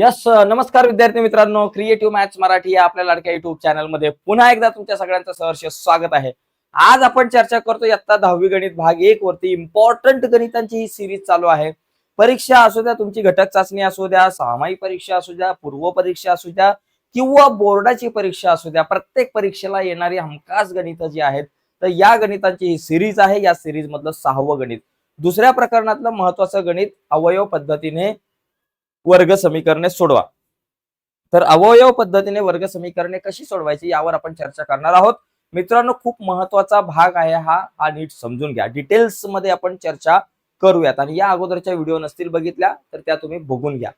Yes नमस्कार विद्यार्थी मित्रांनो. क्रिएटिव्ह मॅथ्स मराठी या आपल्या लाडक्या युट्यूब चॅनलमध्ये पुन्हा एकदा तुमच्या सगळ्यांचं सहर्ष स्वागत आहे. आज आपण चर्चा करतो इयत्ता दहावी गणित भाग एक वरती इम्पॉर्टंट गणितांची ही सिरीज चालू आहे. परीक्षा असू द्या तुमची घटक चाचणी असू द्या सामायिक परीक्षा असू द्या पूर्व परीक्षा असू द्या किंवा बोर्डाची परीक्षा असू द्या प्रत्येक परीक्षेला येणारी हमखास गणित जी आहेत तर या गणितांची ही सिरीज आहे. या सिरीज मधलं सहावं गणित. दुसऱ्या प्रकरणातलं महत्वाचं गणित अवयव पद्धतीने वर्ग समीकरणे सोडवा. तर अवयव पद्धतीने वर्ग समीकरणे कशी सोडवायची यावर आपण चर्चा करणार आहोत. मित्रांनो खूप महत्त्वाचा भाग आहे हा. हा नीट समजून घ्या. डिटेल्समध्ये आपण चर्चा करूयात. आणि या अगोदरच्या व्हिडिओ नसतील बघितल्या तर त्या तुम्ही बघून घ्या.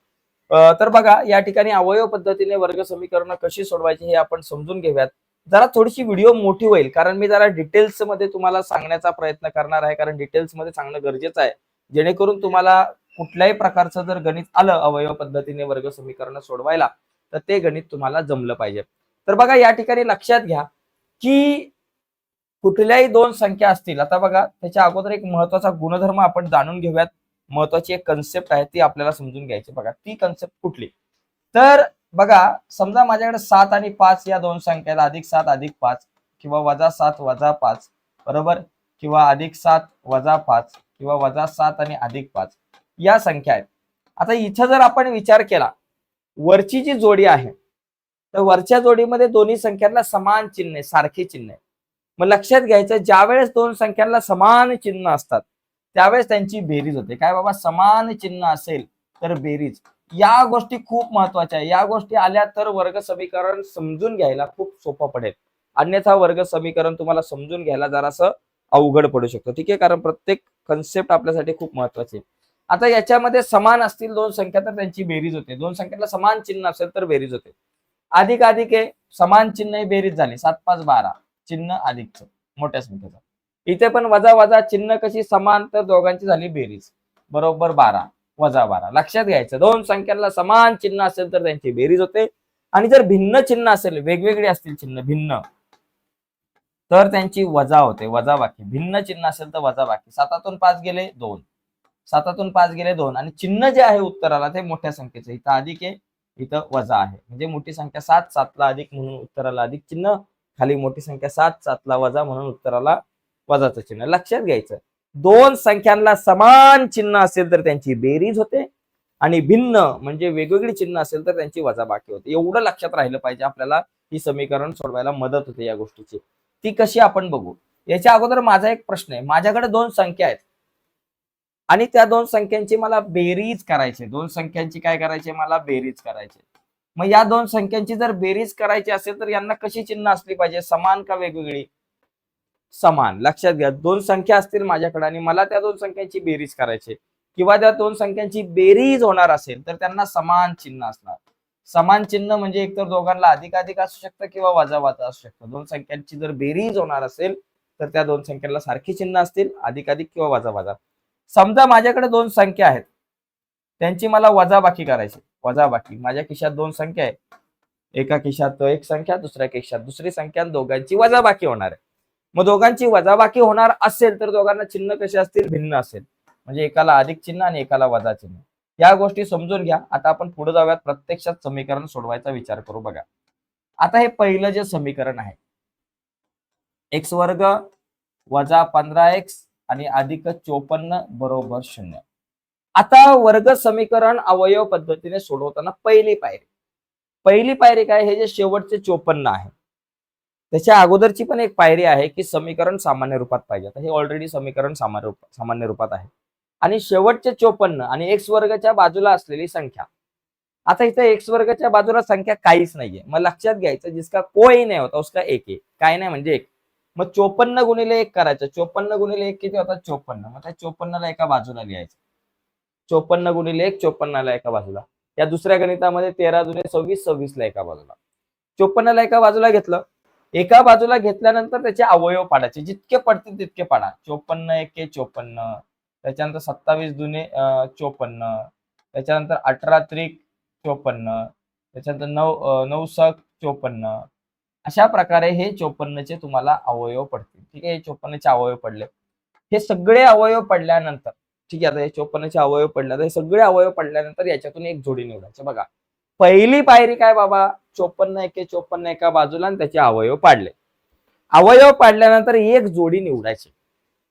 तर बघा या ठिकाणी अवयव पद्धतीने वर्ग समीकरण कशी सोडवायची हे आपण समजून घेऊयात. जरा थोडीशी व्हिडिओ मोठी होईल कारण मी जरा डिटेल्समध्ये तुम्हाला सांगण्याचा प्रयत्न करणार आहे. कारण डिटेल्समध्ये सांगणं गरजेचं आहे. जेणेकरून तुम्हाला कुठल्याही प्रकारचं जर गणित आलं अवयव पद्धतीने वर्ग समीकरण सोडवायला तर ते गणित तुम्हाला जमलं पाहिजे. तर बघा या ठिकाणी लक्षात घ्या की कुठल्याही दोन संख्या असतील आता बघा त्याच्या अगोदर एक महत्त्वाचा गुणधर्म आपण जाणून घेऊयात. महत्वाची एक कन्सेप्ट आहे ती आपल्याला समजून घ्यायची बघा ती कन्सेप्ट कुठली? तर बघा समजा माझ्याकडे सात आणि पाच या दोन संख्या आहेत अधिक सात अधिक पाच किंवा वजा सात वजा पाच बरोबर? किंवा अधिक सात वजा पाच किंवा वजा सात आणि अधिक पाच. या संख्या आहेत. आता इथं जर आपण विचार केला वरची जी जोडी आहे तर वरच्या जोडीमध्ये दोन्ही संख्यांना समान चिन्ह आहे सारखी चिन्ह आहे. मग लक्षात घ्यायचं ज्या वेळेस दोन संख्यांना समान चिन्ह असतात त्यावेळेस त्यांची बेरीज होते. काय बाबा समान चिन्ह असेल तर बेरीज. या गोष्टी खूप महत्त्वाच्या आहे. या गोष्टी आल्या तर वर्ग समीकरण समजून घ्यायला खूप सोपं पडेल. अन्यथा वर्ग समीकरण तुम्हाला समजून घ्यायला जरासं अवघड पडू शकतो. ठीक आहे? कारण प्रत्येक कन्सेप्ट आपल्यासाठी खूप महत्त्वाचे आहे. आता याच्यामध्ये समान असतील दोन संख्या तर त्यांची बेरीज होते. दोन संख्येला समान चिन्ह असेल तर बेरीज होते. अधिक अधिक आहे समान चिन्ह ही बेरीज झाली. सात पाच बारा. चिन्ह अधिकच मोठ्या संख्येचं. इथे पण वजा वजा चिन्ह कशी समान तर दोघांची झाली बेरीज. बरोबर बारा वजा बारा. लक्षात घ्यायचं दोन संख्यांना समान चिन्ह असेल तर त्यांची बेरीज होते. आणि जर भिन्न चिन्ह असेल वेगवेगळे असतील चिन्ह भिन्न तर त्यांची वजा होते वजा बाकी भिन्न चिन्ह असेल तर वजा बाकी सातातून पाच गेले दोन. सातातून पाच गेले दोन. आणि चिन्ह जे आहे उत्तराला ते मोठ्या संख्येचं इथं अधिक आहे इथं वजा आहे. म्हणजे मोठी संख्या सात सातला अधिक म्हणून उत्तराला अधिक चिन्ह. खाली मोठी संख्या सात सातला वजा म्हणून उत्तराला वजाचं चिन्ह. लक्षात घ्यायचं. दोन संख्यांना समान चिन्ह असेल तर त्यांची बेरीज होते. आणि भिन्न म्हणजे वेगवेगळी चिन्ह असेल तर त्यांची वजा बाकी होते. एवढं लक्षात राहिलं पाहिजे आपल्याला ही समीकरण सोडवायला मदत होते या गोष्टीची. ती कशी आपण बघू? याच्या अगोदर माझा एक प्रश्न आहे. माझ्याकडे दोन संख्या आहेत. आणि त्या दोन संख्यांची मला बेरीज करायची. दोन संख्यांची काय करायची? मला बेरीज करायची. मग या दोन संख्यांची जर बेरीज करायची असेल तर यांना कशी चिन्ह असली पाहिजे? समान का वेगवेगळी? समान. लक्षात घ्या. दोन संख्या असतील माझ्याकडे आणि मला त्या दोन संख्यांची बेरीज करायची. किंवा त्या दोन संख्यांची बेरीज होणार असेल तर त्यांना समान चिन्ह असणार. समान चिन्ह म्हणजे एकतर दोघांना अधिक अधिक असू शकतं किंवा वजा असू शकतं. दोन संख्यांची जर बेरीज होणार असेल तर त्या दोन संख्यांना सारखी चिन्ह असतील अधिक अधिक किंवा वजा समजा माझ्याकडे दोन संख्या आहेत. त्यांची मला वजाबाकी करायची वजाबाकी. माझ्या खिशात दोन संख्या आहे एका खिशात एक संख्या दुसऱ्या खिशात दुसरी संख्या दोघांची वजाबाकी होणार आहे. मग दोघांची वजाबाकी होणार असेल तर दोघांना चिन्ह कसे असतील? भिन्न असेल. म्हणजे एकाला अधिक चिन्ह आणि एकाला वजा चिन्ह. या गोष्टी समजून घ्या. आता आपण पुढे जाऊयात. प्रत्यक्षात समीकरण सोडवायचा विचार करू बघा. आता हे पहिलं जे समीकरण आहे. एक्स वर्ग वजा पंधरा एक्स आणि अधिक चोपन्न बरोबर शून्य. आता वर्ग समीकरण अवयव पद्धतीने सोडवताना पहिली पायरी. पहिली पायरी काय? हे जे शेवटचे चोपन्न आहे. त्याच्या अगोदरची पण एक पायरी आहे की समीकरण सामान्य रूपात पाहिजे. आता हे ऑलरेडी समीकरण सामान्य रूप सामान्य रूपात आहे. आणि शेवटचे चोपन्न आणि एक्स वर्गच्या बाजूला असलेली संख्या. आता इथं एक्स वर्गच्या बाजूला संख्या काहीच नाहीये. मग लक्षात घ्यायचं जिसका कोई नाही होता उसका एक आहे. काय नाही म्हणजे एक. मग चोपन्न गुणिले एक करायचं. चोपन्न गुणिले एक किती होतात? चोपन्न. मग त्या चोपन्नला एका बाजूला लिहायचं. चोपन्न गुणिले एक चोपन्नला एका बाजूला. या दुसऱ्या गणितामध्ये तेरा जुने सव्वीस सव्वीसला एका बाजूला. चोपन्नला एका बाजूला घेतलं. एका बाजूला घेतल्यानंतर त्याचे अवयव पाडायचे. जितके पडतील तितके पाडा. चोपन्न एके चोपन्न. त्याच्यानंतर सत्तावीस जुने चोपन्न. त्याच्यानंतर अठरा त्रिक चोपन्न. त्याच्यानंतर नऊ नऊ सख चोपन्न. अशा प्रकारे हे चोपन्नचे तुम्हाला अवयव पडतील. ठीक आहे? हे चोपन्नचे अवयव पडले. हे सगळे अवयव पडल्यानंतर ठीक आहे? आता हे चोपन्नचे अवयव पडले. हे सगळे अवयव पडल्यानंतर याच्यातून एक जोडी निवडायची. बघा. पहिली पायरी काय बाबा? चोपन्न एके चोपन्न एका बाजूला आणि त्याचे अवयव पाडले. अवयव पाडल्यानंतर एक जोडी निवडायची.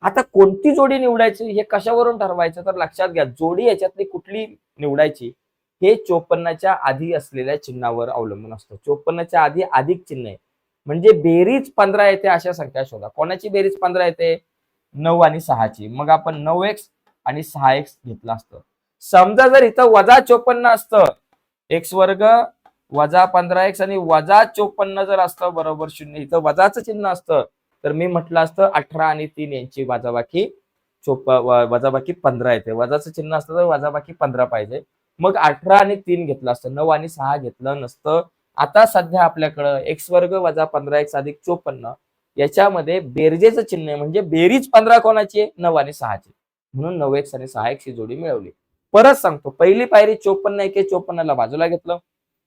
आता कोणती जोडी निवडायची हे कशावरून ठरवायचं? तर लक्षात घ्या. जोडी याच्यातली कुठली निवडायची? हे चोपन्नाच्या आधी असलेल्या चिन्हावर अवलंबून असतं. चोपन्नच्या आधी अधिक चिन्ह आहे. म्हणजे बेरीज पंधरा येते अशा संख्या शोधा. कोणाची बेरीज पंधरा येते? नऊ आणि सहाची. मग आपण नऊ एक्स आणि सहा एक्स घेतलं असतं. समजा जर इथं वजा चोपन्न असतं एक्स वर्ग वजा पंधरा एक्स आणि वजा चोपन्न जर असतं बरोबर शून्य. इथं वजाचं चिन्ह असतं. तर मी म्हटलं असतं अठरा आणि तीन यांची वजाबाकी चोप वजाबाकी पंधरा येते. वजाचं चिन्ह असतं तर वजाबाकी पंधरा पाहिजे. मग अठरा आणि तीन घेतलं असतं नऊ आणि सहा घेतलं नसतं. आता सध्या आपल्याकडं एक्स वर्ग वजा पंधरा एक्स अधिक चोपन्न. याच्यामध्ये बेरजेचं चिन्ह म्हणजे बेरीज पंधरा कोणाची आहे? नऊ आणि सहाची म्हणून नऊ एक्स आणि सहा एक्स ही जोडी मिळवली. परत सांगतो पहिली पायरी चोपन्न एके चोपन्नला बाजूला घेतलं.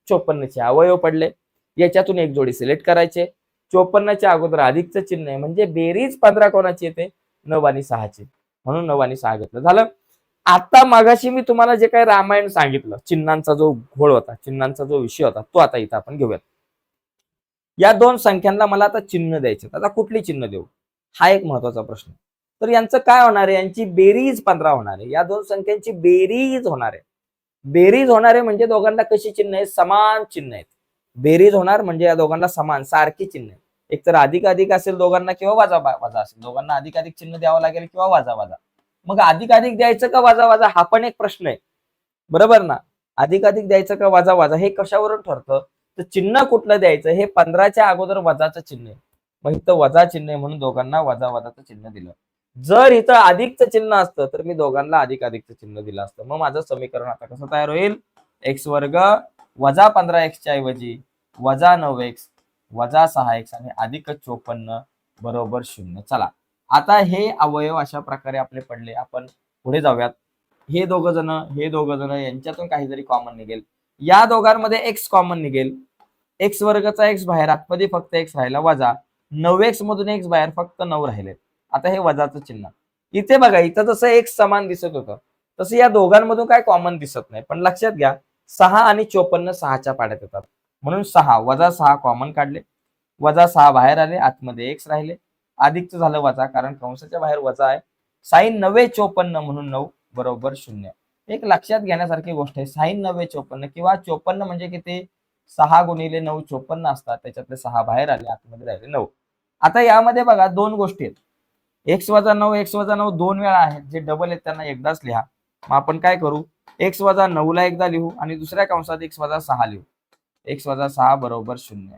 चोपन्नचे अवयव पडले. याच्यातून एक जोडी सिलेक्ट करायचे चोपन्नच्या अगोदर अधिकचं चिन्ह आहे म्हणजे बेरीज पंधरा कोणाची येते नऊ आणि सहाची म्हणून नऊ आणि सहा घेतलं. झालं? आता मागाशी मी तुम्हाला जे काही रामायण सांगितलं चिन्हांचा जो घोळ होता चिन्हांचा जो विषय होता तो आता इथं आपण घेऊयात. या दोन संख्यांना मला आता चिन्ह द्यायचे आता कुठली चिन्ह देऊ? हा एक महत्त्वाचा प्रश्न. तर यांचं काय होणार आहे? यांची बेरीज पंधरा होणार आहे. या दोन संख्यांची बेरीज होणार आहे. बेरीज होणार आहे म्हणजे दोघांना कशी चिन्ह आहेत? समान चिन्ह आहेत. बेरीज होणार म्हणजे या दोघांना समान सारखी चिन्ह आहे एक तर अधिक अधिक असेल दोघांना किंवा वाजा वाजा असेल. दोघांना अधिक अधिक चिन्ह द्यावं लागेल किंवा वाजा वाजा. मग अधिक अधिक द्यायचं का वाजा वाजा? हा पण एक प्रश्न आहे. बरोबर ना? अधिक अधिक द्यायचं का वाजा वाजा? हे कशावरून ठरतं? तर चिन्ह कुठलं द्यायचं? हे पंधराच्या अगोदर वजाचं चिन्ह आहे. मग इथं वजा चिन्ह आहे म्हणून दोघांना वजा वजाचं चिन्ह दिलं. जर इथं अधिकचं चिन्ह असतं तर मी दोघांना अधिक अधिकचं चिन्ह दिलं असतं. मग माझं समीकरण आता कसं तयार होईल? एक्स वर्ग वजा पंधरा एक्सच्या ऐवजी वजा नऊ एक्स वजा सहा एक्स आणि अधिक चोपन्न बरोबर शून्य. चला. आता हे अवयव अशा प्रकारे आपले पडले. आपण पुढे जाऊयात. हे दोघ जण हे दोघ जण यांच्यातून काहीतरी कॉमन निघेल. या दोघांमध्ये एक्स कॉमन निघेल. एक्स वर्गचा एक्स बाहेर आतमध्ये फक्त एक्स राहिला. वजा नऊ एक्स मधून एक्स बाहेर फक्त नऊ राहिले. आता हे वजाचं चिन्ह. इथे बघा इथं जसं एक्स समान दिसत होतं तसं या दोघांमधून काय कॉमन दिसत नाही. पण लक्षात घ्या सहा आणि चोपन्न सहाच्या पाड्यात येतात. म्हणून सहा वजा सहा कॉमन काढले. वजा सहा बाहेर आले आतमध्ये एक्स राहिले. अधिकचं झालं वजा कारण कंसाच्या बाहेर वजा आहे. साईन नव्हे चोपन्न म्हणून नऊ बरोबर शून्य. एक लक्षात घेण्यासारखी गोष्ट आहे साईन नव्हे चोपन्न किंवा चोपन्न म्हणजे किती? सहा गुणिले नऊ चोपन्न असतात त्याच्यातले सहा बाहेर आले आतमध्ये राहिले नऊ. आता यामध्ये बघा दोन गोष्टी आहेत. एक्स वजा नऊ एक्स वजा नऊ दोन वेळा आहेत जे डबल आहेत त्यांना एकदाच लिहा. मग आपण काय करू? एक्स वजा नऊला एकदा लिहू आणि दुसऱ्या कंसात एक्स वजा सहा लिहू. एक्स वजा सहा बरोबर शून्य.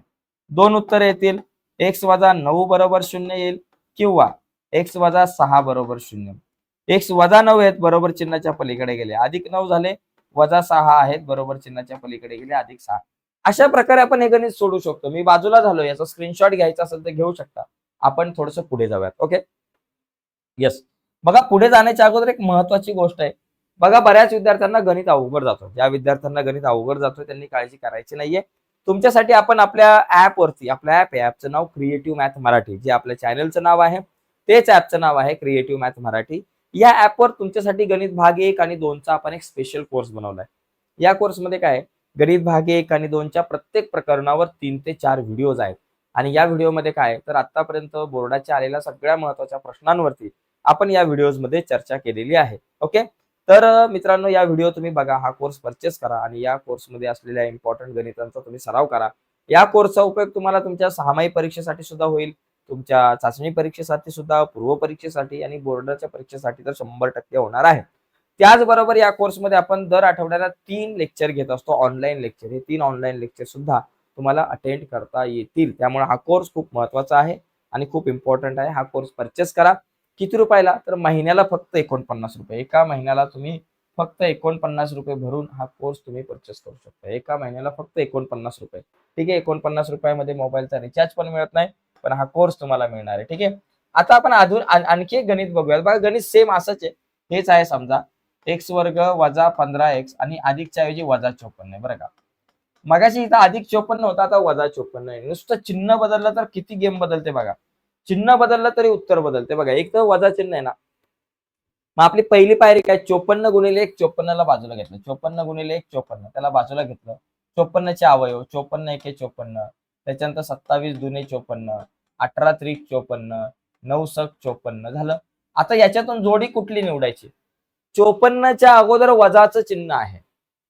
दोन उत्तर येतील. एक्स वजा नऊ बरोबर शून्य येईल किंवा एक्स वजा सहा बरोबर शून्य. एक्स वजा नऊ आहेत बरोबर चिन्हाच्या पलीकडे गेले. अधिक नऊ झाले वजा सहा आहेत बरोबर चिन्हाच्या पलीकडे गेले अधिक सहा. अशा प्रकारे आपण हे गणित सोडू शकतो. मी बाजूला झालो याचा स्क्रीनशॉट घ्यायचा असेल तर घेऊ शकता. आपण थोडस पुढे जाऊयात ओके येस बघा पुढे जाण्याच्या अगोदर एक महत्वाची गोष्ट आहे. बघा बऱ्याच विद्यार्थ्यांना गणित अवघड जातो. ज्या विद्यार्थ्यांना गणित अवघड जातो त्यांनी काळजी करायची नाहीये. तुमच्यासाठी आपण आपल्या ऍप वरती आपल्या ऍप आहे ऍपचं नाव क्रिएटिव्ह मॅथ मराठी जे आपल्या चॅनलचं नाव आहे तेच ऍपचं नाव आहे क्रिएटिव्ह मॅथ मराठी या ऍपवर तुमच्यासाठी गणित भाग एक आणि दोनचा आपण एक स्पेशल कोर्स बनवलाय. या कोर्समध्ये काय आहे? गणित भाग एक आणि दोनच्या प्रत्येक प्रकरणावर तीन ते चार व्हिडिओज आहेत. आणि या व्हिडिओमध्ये काय आहे? तर आतापर्यंत बोर्डाच्या आलेल्या सगळ्या महत्त्वाच्या प्रश्नांवरती आपण या व्हिडिओमध्ये चर्चा केलेली आहे. ओके तर मित्रांनो या व्हिडिओ तुम्ही बघा हा कोर्स परचेस करा आणि या कोर्समध्ये असलेल्या इम्पॉर्टंट गणितांचा तुम्ही सराव करा. या कोर्सचा उपयोग तुम्हाला तुमच्या सहामाही परीक्षेसाठी सुद्धा होईल. तुमच्या चाचणी परीक्षेसाठी सुद्धा पूर्व परीक्षेसाठी आणि बोर्डाच्या परीक्षेसाठी तर शंभर टक्के होणार आहे. त्याचबरोबर या कोर्समध्ये आपण दर आठवड्याला तीन लेक्चर घेत असतो ऑनलाईन लेक्चर हे तीन ऑनलाईन लेक्चर सुद्धा तुम्हाला अटेंड करता येतील. त्यामुळे हा कोर्स खूप महत्त्वाचा आहे आणि खूप इम्पॉर्टंट आहे. हा कोर्स परचेस करा. किती रुपयाला? तर महिन्याला फक्त एकोणपन्नास रुपये. एका महिन्याला तुम्ही फक्त एकोणपन्नास रुपये भरून हा कोर्स तुम्ही परचेस करू शकता. एका महिन्याला फक्त एकोणपन्नास रुपये. ठीक आहे? एकोणपन्नास रुपयामध्ये मोबाईलचा रिचार्ज पण मिळत नाही पण हा कोर्स तुम्हाला मिळणार आहे. ठीक आहे? आता आपण अजून आणखी एक गणित बघूया बघा गणित सेम असंच आहे. हेच आहे समजा. एक्स वर्ग वजा पंधरा एक्स आणि अधिकच्या ऐवजी वजा चोपन्न आहे. बरं का? मगाशी इथं अधिक चोपन्न होता आता वजा चोपन्न आहे. नुसतं चिन्ह बदललं तर किती गेम बदलते बघा. चिन्ह बदललं तरी उत्तर बदलते. बघा एक तर वजा चिन्ह आहे ना. मग आपली पहिली पायरी काय? चोपन्न गुणिले एक चोपन्नला बाजूला घेतलं. चोपन्न गुणिले एक चोपन्न. त्याला बाजूला घेतलं. चोपन्नचे अवयव चोपन्न एके चोपन्न. त्याच्यानंतर सत्तावीस दुने चोपन्न. अठरा त्रिक चोपन्न. नऊ सक चोपन्न. झालं? आता याच्यातून जोडी कुठली निवडायची? चोपन्नच्या अगोदर वजाचं चिन्ह आहे.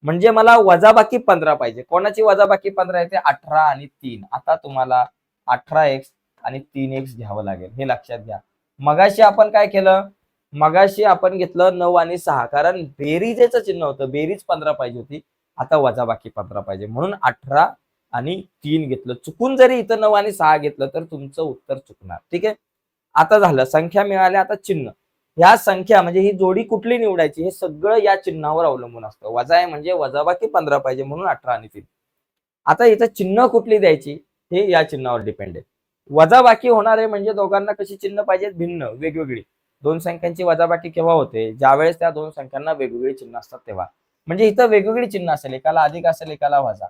म्हणजे मला वजाबाकी पंधरा पाहिजे. कोणाची वजाबाकी पंधरा आहे? ते अठरा आणि तीन. आता तुम्हाला अठरा एक्स आणि तीन एक्स घ्यावं लागेल. हे लक्षात घ्या. मगाशी आपण काय केलं? मगाशी आपण घेतलं नऊ आणि सहा. कारण बेरीजेचं चिन्ह होतं. बेरीज पंधरा पाहिजे होती. आता वजाबाकी पंधरा पाहिजे. म्हणून अठरा आणि तीन घेतलं. चुकून जरी इथं नऊ आणि सहा घेतलं तर तुमचं उत्तर चुकणार. ठीक आहे? आता झालं. संख्या मिळाल्या. आता चिन्ह. ह्या संख्या म्हणजे ही जोडी कुठली निवडायची? हे सगळं या चिन्हावर अवलंबून असतं. वजा आहे म्हणजे वजाबाकी पंधरा पाहिजे म्हणून अठरा आणि तीन. आता इथं चिन्ह कुठली द्यायची? हे या चिन्हावर डिपेंड आहे. वजाबाकी होणार आहे म्हणजे दोघांना कशी चिन्ह पाहिजेत? भिन्न वेगवेगळी. दोन संख्यांची वजाबाकी केव्हा होते? ज्यावेळेस त्या दोन संख्यांना वेगवेगळी चिन्ह असतात तेव्हा. म्हणजे इथं वेगवेगळी चिन्ह असेल एकाला अधिक असेल एकाला वजा.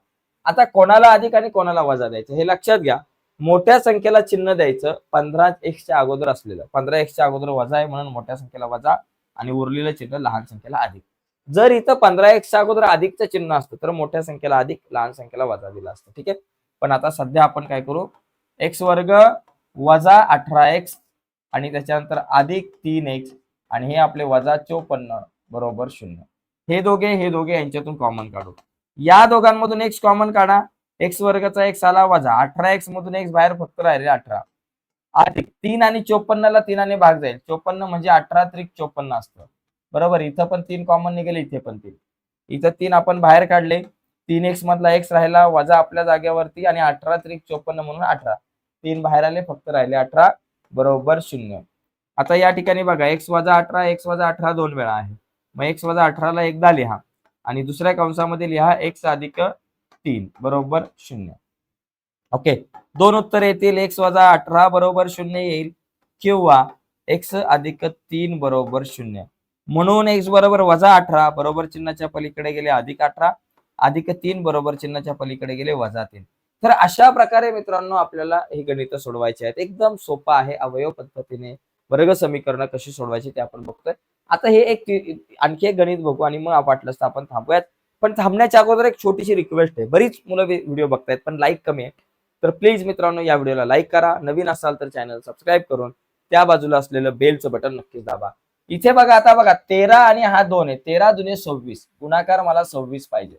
आता कोणाला अधिक आणि कोणाला वजा द्यायचं? हे लक्षात घ्या. मोठ्या संख्येला चिन्ह द्यायचं पंधरा एक्सच्या अगोदर असलेलं. पंधरा एक्सच्या अगोदर वजा आहे म्हणून मोठ्या संख्येला वजा आणि उरलेलं चिन्ह लहान संख्येला अधिक. जर इथं पंधरा एक्सच्या अगोदर अधिकचं चिन्ह असतं तर मोठ्या संख्येला अधिक लहान संख्येला वजा दिला असतं. ठीक आहे? पण आता सध्या आपण काय करू? एक्स वर्ग वजा अठरा एक्स आणि त्याच्यानंतर अधिक तीन एक्स आणि हे आपले वजा चोपन्न बरोबर शून्य. हे दोघे हे दोघे यांच्यातून कॉमन काढू. या दोघांमधून एक्स कॉमन काढा. एक्स वर्गाचा एक्स आला वजा अठरा एक्स मधून एक्स बाहेर फक्त राहिले अठरा. अधिक तीन आणि चोपन्नला तीनाने भाग जाईल. चोपन्न म्हणजे अठरा त्रिक चोपन्न असतं. बरोबर? इथं पण तीन कॉमन निघेल इथे पण तीन. इथं तीन आपण बाहेर काढले. तीन एक्स मधला एक्स राहिला वजा आपल्या जागेवरती आणि अठरा त्रिक चोपन्न म्हणून अठरा. तीन बाहेर आले फक्त राहिले अठरा बरोबर शून्य. आता या ठिकाणी बघा एक्स वजा अठरा एक्स वजा अठरा दोन वेळा आहे. मग एक्स वजा अठराला एकदा लिहा. आणि दुसऱ्या कंसामध्ये लिहा एक्स अधिक तीन बरोबर शून्य. ओके. दोन उत्तर येतील एक्स वजा अठरा बरोबर शून्य येईल. किंवा एक्स अधिक तीन बरोबर शून्य. म्हणून एक्स बरोबर वजा अठरा बरोबर चिन्हाच्या पलीकडे गेले अधिक अठरा. अधिक तीन बरोबर चिन्हाच्या पलीकडे गेले वजा तीन. तर अशा प्रकारे मित्रांनो आपल्याला हे गणित सोडवायचे आहेत. एकदम सोपं आहे अवयव पद्धतीने वर्ग समीकरण कशी सोडवायची ते आपण बघतोय. आता हे एक आणखी एक गणित बघू आणि मग वाटलंच तर आपण थांबूयात. पण थांबण्याच्या अगोदर एक छोटीशी रिक्वेस्ट आहे. बरीच मुलं व्हिडिओ बघतायत पण लाईक कमी आहे. तर प्लीज मित्रांनो या व्हिडिओला लाईक करा. नवीन असाल तर चॅनल सबस्क्राईब करून त्या बाजूला असलेलं बेलचं बटन नक्कीच दाबा. इथे बघा आता बघा तेरा आणि हा दोन आहे. तेरा जुने सव्वीस. गुणाकार मला सव्वीस पाहिजे.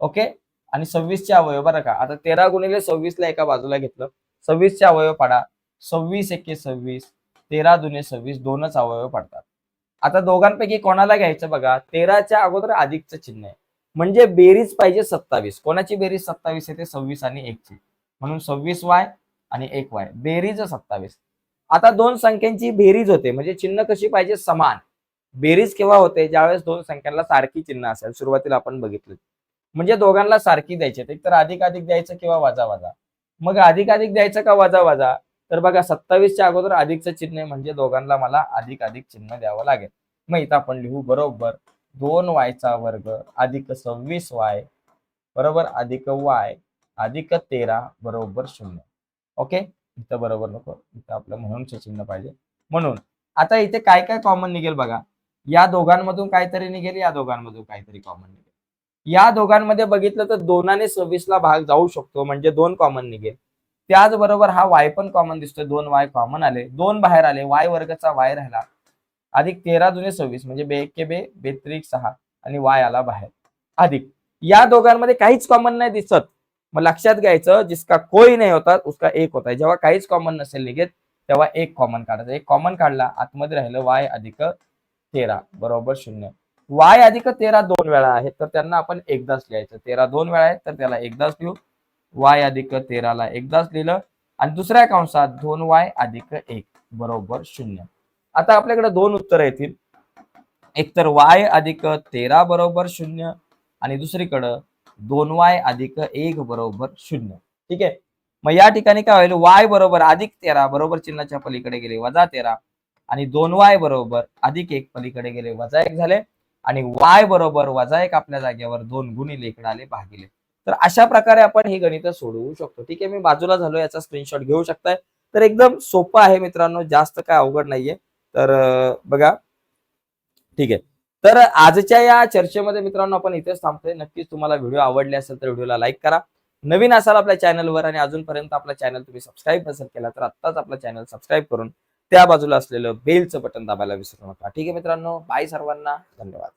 ओके आणि सव्वीसचे अवयव बरं का. आता तेरा गुणिले सव्वीसला एका बाजूला घेतलं. सव्वीसचे अवयव पाडा. सव्वीस एके सव्वीस. तेरा दुने सव्वीस. दोनच अवयव पडतात. आता दोघांपैकी कोणाला घ्यायचं बघा? तेराच्या अगोदर अधिकचं चिन्ह आहे. म्हणजे बेरीज पाहिजे सत्तावीस. कोणाची बेरीज सत्तावीस येते सव्वीस आणि एकची. म्हणून सव्वीस वाय आणि एक वाय. बेरीज सत्तावीस. आता दोन संख्यांची बेरीज होते. म्हणजे चिन्ह कशी पाहिजे? समान. बेरीज केव्हा होते? ज्यावेळेस दोन संख्यांना सारखी चिन्ह असेल. सुरुवातीला आपण बघितलं. म्हणजे दोघांना सारखी द्यायची. एक तर अधिक अधिक द्यायचं किंवा वाजा वाजा. मग अधिक अधिक द्यायचं का वाजा वाजा? तर बघा सत्तावीसच्या अगोदर अधिकचं चिन्ह म्हणजे दोघांना मला अधिक अधिक चिन्ह द्यावं लागेल. मग इथं आपण लिहू बरोबर. दोन वायचा वर्ग अधिक सव्वीस वाय बरोबर अधिक वाय अधिक तेरा बरोबर शून्य. ओके? इथं बरोबर नको. इथं आपलं म्हणूनचं चिन्ह पाहिजे. म्हणून आता इथे काय काय कॉमन निघेल बघा. या दोघांमधून काहीतरी निघेल या दोघांमधून काहीतरी कॉमन निघेल. या दोघांमध्ये बघितलं तर दोनाने सव्वीसला भाग जाऊ शकतो म्हणजे दोन कॉमन निघेल. त्याचबरोबर हा वाय पण कॉमन दिसतोय दोन वाय कॉमन आले दोन बाहेर आले वाय वर्गाचा वाय राहिला. अधिक तेरा जुने सव्वीस म्हणजे बे के बे बेत्रिक सहा आणि वाय आला बाहेर. अधिक या दोघांमध्ये काहीच कॉमन नाही दिसत. मग लक्षात घ्यायचं जिसका कोई नाही होता उसका एक होता. जेव्हा काहीच कॉमन नसेल निघेत तेव्हा एक कॉमन काढायचा. एक कॉमन काढला आतमध्ये राहिलं वाय अधिक तेरा बरोबर शून्य. वाय अधिक तेरा दोन वेळा आहेत तर त्यांना आपण एकदाच लिहायचं. तेरा दोन वेळा आहेत तर त्याला एकदाच लिहू. वाय अधिक तेराला एकदाच लिहिलं. आणि दुसऱ्या कंसात दोन वाय अधिक एक बरोबर शून्य. आता आपल्याकडे दोन उत्तर येतील. एक तर वाय अधिक तेरा बरोबर शून्य आणि दुसरीकडं दोन वाय अधिक एक बरोबर शून्य. ठीक आहे? मग या ठिकाणी काय होईल? वाय बरोबर अधिक तेरा बरोबर चिन्हाच्या पलीकडे गेले वजा तेरा. आणि दोन वाय बरोबर अधिक एक पलीकडे गेले वजा एक झाले. आणि वाय बरोबर वजा एक आपल्या जागेवर दोन गुणिले इकडे आले भागिले. तर अशा प्रकारे आपण ही गणित सोडवू शकतो. ठीक आहे मी बाजूला झालो याचा स्क्रीनशॉट घेऊ शकताय. तर एकदम सोपं आहे मित्रांनो जास्त काय अवघड नाहीये. तर बघा. ठीक आहे. तर आजच्या या चर्चेमध्ये मित्रांनो आपण इथेच थांबतोय. नक्कीच तुम्हाला व्हिडिओ आवडले असेल तर व्हिडिओला लाईक करा. नवीन असाल आपल्या चॅनलवर आणि अजूनपर्यंत आपला चॅनल तुम्ही सबस्क्राईब नसेल केला तर आत्ताच आपला चॅनल सबस्क्राईब करून त्या बाजूला असलेलं बेलचं बटन दाबायला विसरू नका. ठीक आहे मित्रांनो बाय सर्वांना धन्यवाद.